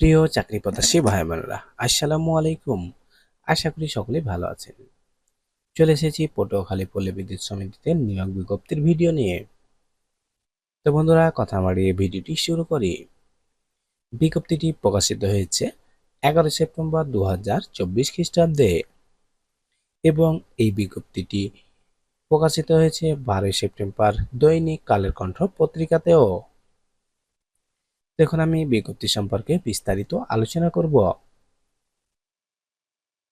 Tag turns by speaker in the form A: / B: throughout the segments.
A: প্রিয় চাকরি প্রত্যাশী ভাই বোনেরা আসসালামু আলাইকুম। আশা করি সকলে ভালো আছেন। চলে এসেছি পটুয়াখালী পল্লী বিদ্যুৎ সমিতিতে নিয়োগ বিজ্ঞপ্তির ভিডিও নিয়ে। তো বন্ধুরা, কথা বাড়িয়ে ভিডিওটি শুরু করি। বিজ্ঞপ্তিটি প্রকাশিত হয়েছে এগারো সেপ্টেম্বর দু হাজার চব্বিশ খ্রিস্টাব্দে এবং এই বিজ্ঞপ্তিটি প্রকাশিত হয়েছে বারোই সেপ্টেম্বর দৈনিক কালের কণ্ঠ পত্রিকাতেও। দেখুন, আমি বিজ্ঞপ্তি সম্পর্কে বিস্তারিত আলোচনা করব।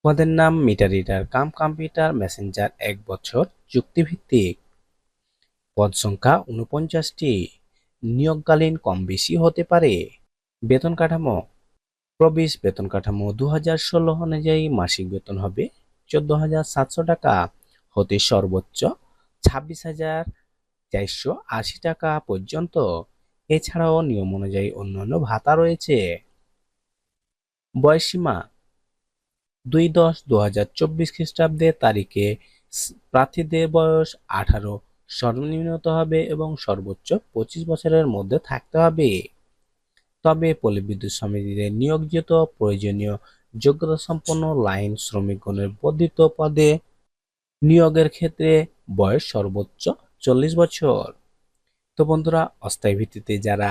A: পদের নাম meter reader, cum computer messenger, এক বছর চুক্তিভিত্তিক পদ সংখ্যা উনপঞ্চাশটি নিয়োগকালীন কম বেশি হতে পারে। বেতন কাঠামো, প্রবেশ বেতন কাঠামো দু হাজার ষোলো অনুযায়ী মাসিক বেতন হবে চোদ্দ হাজার সাতশো টাকা, হতে সর্বোচ্চ ছাব্বিশ হাজার চারশো আশি টাকা পর্যন্ত। এছাড়াও নিয়ম অনুযায়ী অন্যান্য ভাতা রয়েছে। বয়সীমা দুই দশ দু হাজার চব্বিশ খ্রিস্টাব্দের তারিখে প্রার্থীদের বয়স আঠারো, সর্বনিম্নত হবে এবং সর্বোচ্চ পঁচিশ বছরের মধ্যে থাকতে হবে। তবে পল্লীবিদ্যুৎ সমিতিতে নিয়োগজিত প্রয়োজনীয় যোগ্যতা সম্পন্ন লাইন শ্রমিকগণের বর্ধিত পদে নিয়োগের ক্ষেত্রে বয়স সর্বোচ্চ চল্লিশ বছর। তো বন্ধুরা, অস্থায়ী ভিত্তিতে যারা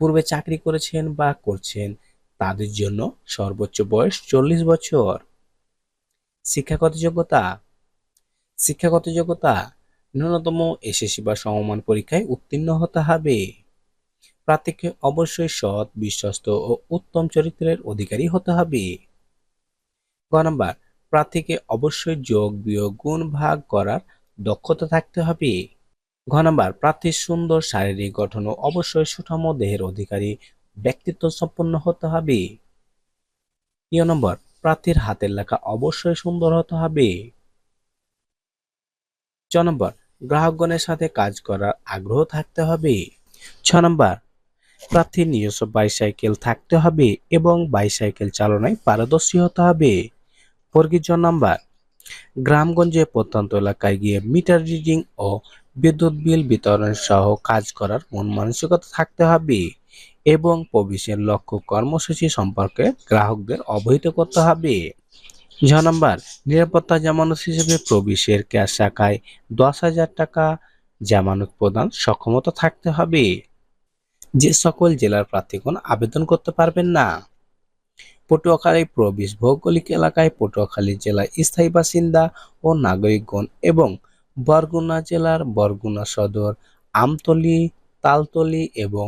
A: পূর্বে চাকরি করেছেন বা করছেন, তাদের জন্য সর্বোচ্চ বয়স চল্লিশ বছর। শিক্ষাগত যোগ্যতা। শিক্ষাগত যোগ্যতা ন্যূনতম এসএসসি বা সমমান পরীক্ষায় উত্তীর্ণ হতে হবে। প্রার্থীকে অবশ্যই সৎ, বিশ্বস্ত ও উত্তম চরিত্রের অধিকারী হতে হবে। গ নাম্বার, প্রার্থীকে অবশ্যই যোগ, বিয়োগ, গুণ, ভাগ করার দক্ষতা থাকতে হবে। ঘ নাম্বার প্রার্থীর সুন্দর শারীরিক গঠন ও অবশ্যই সুঠাম দেহের অধিকারী, ব্যক্তিত্ব সম্পন্ন হতে হবে। ইয় নম্বর, প্রার্থীর হাতের লেখা অবশ্যই সুন্দর হতে হবে। ছ নম্বর, গ্রাহকগণের সাথে কাজ করার আগ্রহ থাকতে হবে। ছ নম্বর, প্রার্থীর নিজস্ব বাইসাইকেল থাকতে হবে এবং বাইসাইকেল চালনায় পারদর্শী হতে হবে। বর্গীর জ নাম্বার গ্রামগঞ্জে প্রত্যন্ত এলাকায় গিয়ে মিটার রিডিং ও বিদ্যুৎ বিল বিতরণ সহ কাজ করার মন মানসিকতা থাকতে হবে এবং প্রবেশের লক্ষ্য কর্মসূচি সম্পর্কে গ্রাহকদের অবহিত করতে হবে। ঝ নম্বর, নিরাপত্তা জামানত হিসেবে প্রবেশের ক্যাশ শাখায় দশ হাজার টাকা জামানত প্রদান সক্ষমতা থাকতে হবে। যে সকল জেলার প্রার্থীগণ আবেদন করতে পারবেন না। পটুয়াখালী প্রবেশ ভৌগোলিক এলাকায় পটুয়াখালী জেলার স্থায়ী বাসিন্দা ও নাগরিকগণ এবং বরগুনা জেলার বরগুনা সদর, আমতলী, তালতলী এবং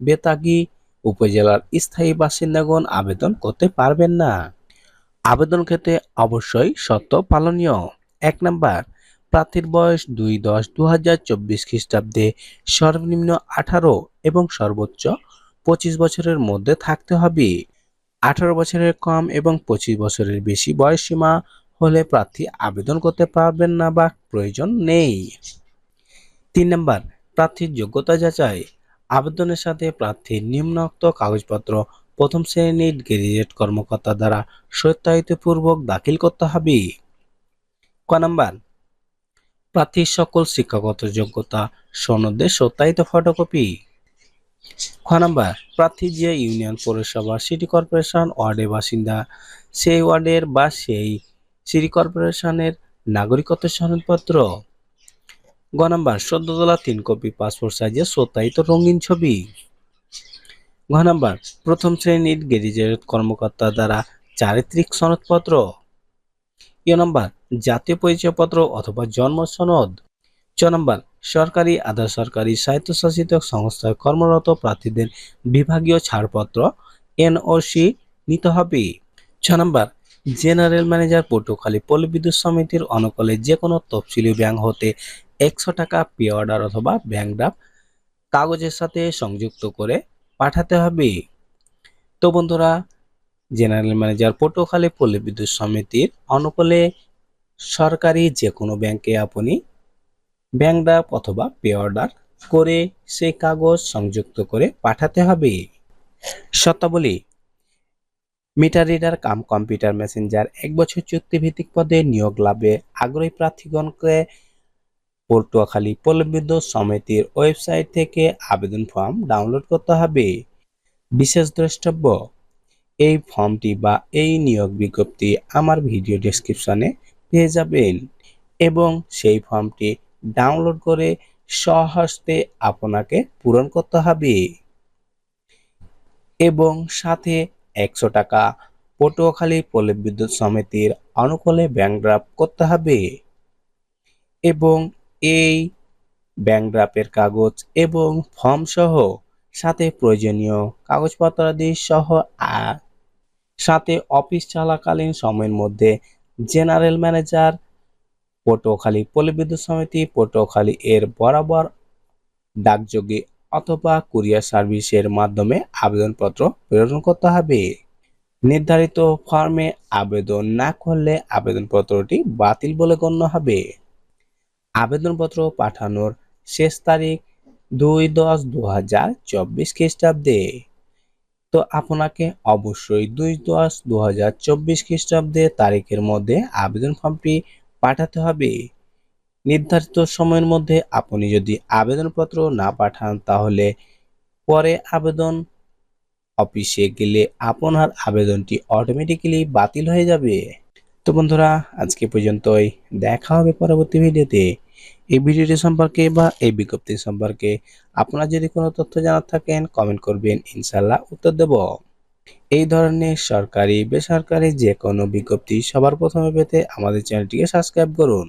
A: বেতাগী উপজেলার স্থায়ী বাসিন্দাগণ আবেদন করতে পারবেন না। আবেদন ক্ষেত্রে অবশ্যই শর্ত পালনীয়। এক নাম্বার, প্রার্থীর বয়স দুই দশ দু হাজার চব্বিশ খ্রিস্টাব্দে সর্বনিম্ন আঠারো এবং সর্বোচ্চ পঁচিশ বছরের মধ্যে থাকতে হবে। আঠারো বছরের কম এবং পঁচিশ বছরের বেশি বয়সীমা হলে প্রার্থী আবেদন করতে পারবেন না বা প্রয়োজন নেই। তিন নম্বর, প্রার্থীর যোগ্যতা যাচাই। আবেদনের সাথে প্রার্থীর নিম্নোক্ত কাগজপত্র প্রথম শ্রেণির গ্যাজেট কর্মকর্তা দ্বারা সত্যায়িতপূর্বক দাখিল করতে হবে। ক নাম্বার, প্রার্থীর সকল শিক্ষাগত যোগ্যতা সনদের সত্যায়িত ফটোকপি। খ নাম্বার, প্রার্থী যে ইউনিয়ন পৌরসভা, সিটি কর্পোরেশন ওয়ার্ডের বাসিন্দা, সেই ওয়ার্ডের বা সেই সিটি কর্পোরেশনের নাগরিকত্ব সনদপত্র। গ নাম্বার সদ্য তিন কপি পাসপোর্ট সাইজের সত্যায়িত রঙিন ছবি। ঘ নাম্বার, প্রথম শ্রেণির গেজেটেড কর্মকর্তা দ্বারা চারিত্রিক সনদপত্র। ইয় নাম্বার, জাতীয় পরিচয়পত্র অথবা জন্ম সনদ। চ নাম্বার, সরকারি, আধা সরকারি স্বায়ত্তশাসিত সংস্থায় কর্মরত প্রার্থীদের বিভাগীয় ছাড়পত্র, এনওসি, নিতে হবে। ছ নাম্বার জেনারেল ম্যানেজার পটুয়াখালী পল্লী বিদ্যুৎ সমিতির অনুকূলে যে কোনো তফসিলি ব্যাংক হতে একশো টাকা পে অর্ডার অথবা ব্যাংক ড্রাফট কাগজের সাথে সংযুক্ত করে পাঠাতে হবে। তো বন্ধুরা, জেনারেল ম্যানেজার পটুয়াখালী পল্লী বিদ্যুৎ সমিতির অনুকূলে সরকারি যে কোনো ব্যাংকে আপনি ব্যাংক ড্রাফট অথবা পে অর্ডার করে সেই কাগজ সংযুক্ত করে পাঠাতে হবে। শর্তাবলী meter reader cum computer messenger এক বছর চুক্তিভিত্তিক পদে নিয়োগ লাভে আগ্রহী প্রার্থীগণকে পটুয়াখালী পল্লবিদ্যুৎ সমিতির ওয়েবসাইট থেকে আবেদন ফর্ম ডাউনলোড করতে হবে। বিশেষ দ্রষ্টব্য, এই ফর্মটি বা এই নিয়োগ বিজ্ঞপ্তি আমার ভিডিও ডেসক্রিপশনে পেয়ে যাবেন এবং সেই ফর্মটি ডাউনলোড করে সহস্তে আপনাকে পূরণ করতে হবে। এবং সাথে একশো টাকা। পটুয়াখালী পল্লী বিদ্যুৎ সমিতির অনুকূলে ব্যাংক ড্রাফট করতে হবে। এবং এই ব্যাংক ড্রাফের কাগজ এবং ফর্ম সহ সাথে প্রয়োজনীয় কাগজপত্রাদি সহ আর সাথে অফিস চলাকালীন সময়ের মধ্যে জেনারেল ম্যানেজার, পটুয়াখালী পল্লী বিদ্যুৎ সমিতি, পটুয়াখালী এর বরাবর ডাকযোগে অথবা কুরিয়ার সার্ভিসের মাধ্যমে আবেদনপত্র প্রেরণ করতে হবে। নির্ধারিত ফর্মে আবেদন না করলে আবেদনপত্রটি বাতিল বলে গণ্য হবে। আবেদনপত্র পাঠানোর শেষ তারিখ দুই দশ দু হাজার চব্বিশ খ্রিস্টাব্দে। তো আপনাকে অবশ্যই দুই দশ দু হাজার চব্বিশ খ্রিস্টাব্দে তারিখের মধ্যে আবেদন ফর্মটি পাঠাতে হবে। নির্ধারিত সময়ের মধ্যে আপনি যদি আবেদনপত্র না পাঠান, তাহলে পরে আবেদন অফিসে গেলে আপনার আবেদনটি অটোমেটিক্যালি বাতিল হয়ে যাবে। তো বন্ধুরা, আজকে পর্যন্তই। দেখা হবে পরবর্তী ভিডিওতে। এই ভিডিওটি সম্পর্কে বা এই বিজ্ঞপ্তি সম্পর্কে আপনার যদি কোনো তথ্য জানার থাকেন কমেন্ট করবেন ইনশাল্লাহ উত্তর দেব। এই ধরনের সরকারি, বেসরকারি যে কোনো বিজ্ঞপ্তি সবার প্রথমে পেতে আমাদের চ্যানেলটিকে সাবস্ক্রাইব করুন।